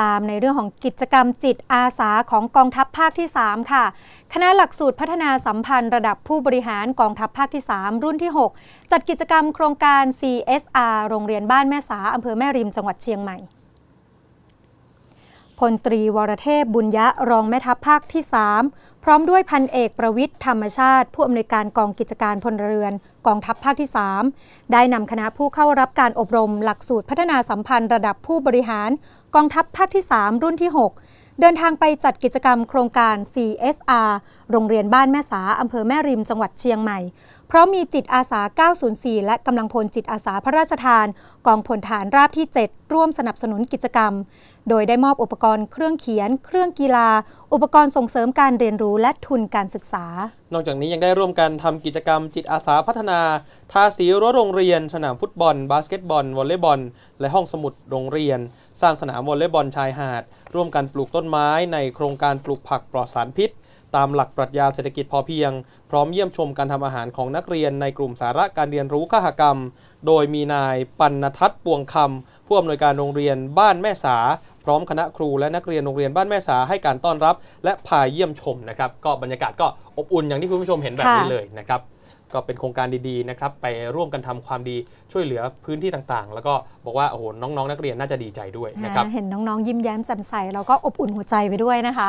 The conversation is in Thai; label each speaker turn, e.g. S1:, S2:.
S1: ตามในเรื่องของกิจกรรมจิตอาสาของกองทัพภาคที่ 3 ค่ะ คณะหลักสูตรพัฒนาสัมพันธ์ระดับผู้บริหารกองทัพภาคที่ 3 รุ่นที่ 6 จัดกิจกรรมโครงการ CSR โรงเรียนบ้านแม่สาอำเภอแม่ริมจังหวัดเชียงใหม่ พลตรีวรเทพบุญยะรองแม่ทัพภาคที่ 3 พร้อมด้วยพันเอกประวิทย์ธรรมชาติ ผู้อำนวยการกองกิจการพลเรือน กองทัพภาคที่ 3 ได้นำคณะผู้เข้ารับการอบรมหลักสูตรพัฒนาสัมพันธ์ระดับผู้บริหาร กองทัพภาคที่ 3 รุ่นที่ 6 เดินทางไปจัดกิจกรรมโครงการ CSR โรงเรียนบ้านแม่สาอำเภอแม่ริมจังหวัดเชียงใหม่ เพราะมีจิตอาสา 904 และกำลังพลจิตอาสาพระราชทาน กองพลฐานราบที่ 7 ร่วมสนับสนุนกิจกรรม โดยได้มอบอุปกรณ์เครื่องเขียน เครื่องกีฬา อุปกรณ์ส่งเสริมการเรียนรู้และทุนการศึกษา
S2: นอกจากนี้ยังได้ร่วมกันทำกิจกรรมจิตอาสาพัฒนา ทาสีรั้วโรงเรียน สนามฟุตบอล บาสเกตบอล วอลเลย์บอล และห้องสมุดโรงเรียน สร้างสนามวอลเลย์บอลชายหาด ร่วมกันปลูกต้นไม้ในโครงการปลูกผักปลอดสารพิษ ตามหลักปรัชญาเศรษฐกิจพอเพียง พร้อมเยี่ยมชมการทำอาหารของนักเรียนในกลุ่มสาระการเรียนรู้ขหกรรม โดยมีนายปัณทัศน์ปวงคำผู้อำนวยการโรงเรียนบ้านแม่สา พร้อมคณะครูและนักเรียนโรงเรียนบ้านแม่สาให้การต้อนรับ และพาเยี่ยมชมนะครับ ก็บรรยากาศก็อบอุ่นอย่างที่คุณผู้ชมเห็นแบบนี้
S1: ค่ะ
S2: เลยนะครับก็เป็นโครงการดีๆนะครับไปร่วมกันทำความดีช่วยเหลือพื้นที่ต่างๆ แล้วก็บอกว่าโอ้โหน้องๆ นักเรียนน่าจะดีใจด้วยนะครับ
S1: เห็นน้องๆ ยิ้มแย้มแจ่มใสเราก็อบอุ่นหัวใจไปด้วยนะคะ